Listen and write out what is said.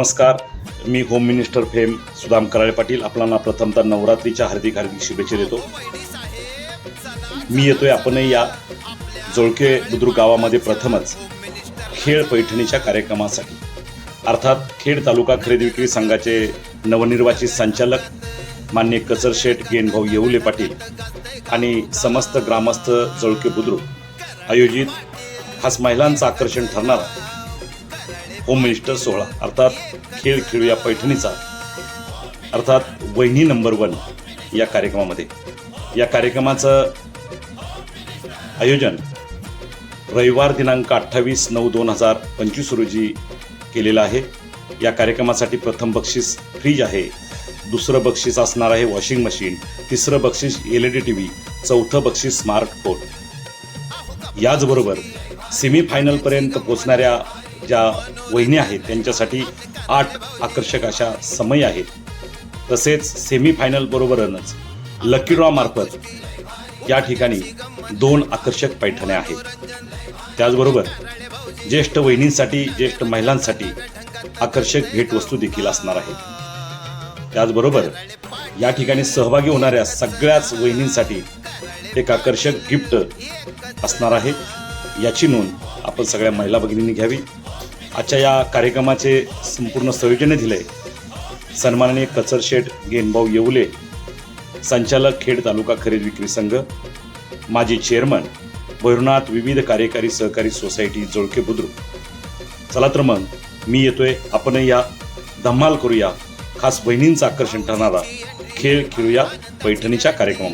नमस्कार. मी home minister fame Sudam Karale Patil. आपल्याला प्रथमतः नवरात्रीच्या हार्दिक हार्दिक शुभेच्छा देतो. मी येतोय आपणही या जोळके बुद्रुक गावामध्ये प्रथमच खेळ पैठणीच्या कार्यक्रमासाठी. अर्थात खेड तालुका खरेदी विक्री संघाचे नवनिर्वाचित संचालक मान्य कचर शेठ गेनभाऊ येऊले पाटील आणि समस्त ग्रामस्थ जोळके बुद्रुक आयोजित खास महिलांचं आकर्षण ठरणारा होम मिनिस्टर सोहळा. अर्थात खेळ खेळूया पैठणीचा. अर्थात वहिनी नंबर वन या कार्यक्रमामध्ये. या कार्यक्रमाचं आयोजन रविवार दिनांक अठ्ठावीस नऊ दोन हजार पंचवीस रोजी केलेलं आहे. या कार्यक्रमासाठी प्रथम बक्षीस फ्रीज आहे. दुसरं बक्षीस असणार आहे वॉशिंग मशीन. तिसरं बक्षीस L E D T V. चौथं बक्षीस स्मार्टफोन याचबरोबर सेमीफायनलपर्यंत पोचणाऱ्या ज्या वहिनी आहेत त्यांच्यासाठी आठ आकर्षक अशा समय आहेत. तसेच सेमीफायनल बरोबरच लकी ड्रॉ मार्फत या ठिकाणी दोन आकर्षक पैठण्या आहेत. त्याचबरोबर ज्येष्ठ वहिनींसाठी ज्येष्ठ महिलांसाठी आकर्षक भेटवस्तू देखील असणार आहेत. त्याचबरोबर या ठिकाणी सहभागी होणाऱ्या सगळ्याच वहिनींसाठी एक आकर्षक गिफ्ट असणार आहे. याची नोंद आपण सगळ्या महिला भगिनींनी घ्यावी. आजच्या या कार्यक्रमाचे संपूर्ण संयोजन दिले. सन्माननीय कचर शेठ गेनभाऊ येवले संचालक खेड तालुका खरेदी विक्री संघ माजी चेअरमन भैरवनाथ विविध कार्यकारी सहकारी सोसायटी जोळके बुद्रुक. चला तर मग मी येतोय आपण या धम्माल करूया खास बहिणींचं आकर्षण ठरणारा खेळ खेळूया पैठणीच्या कार्यक्रमात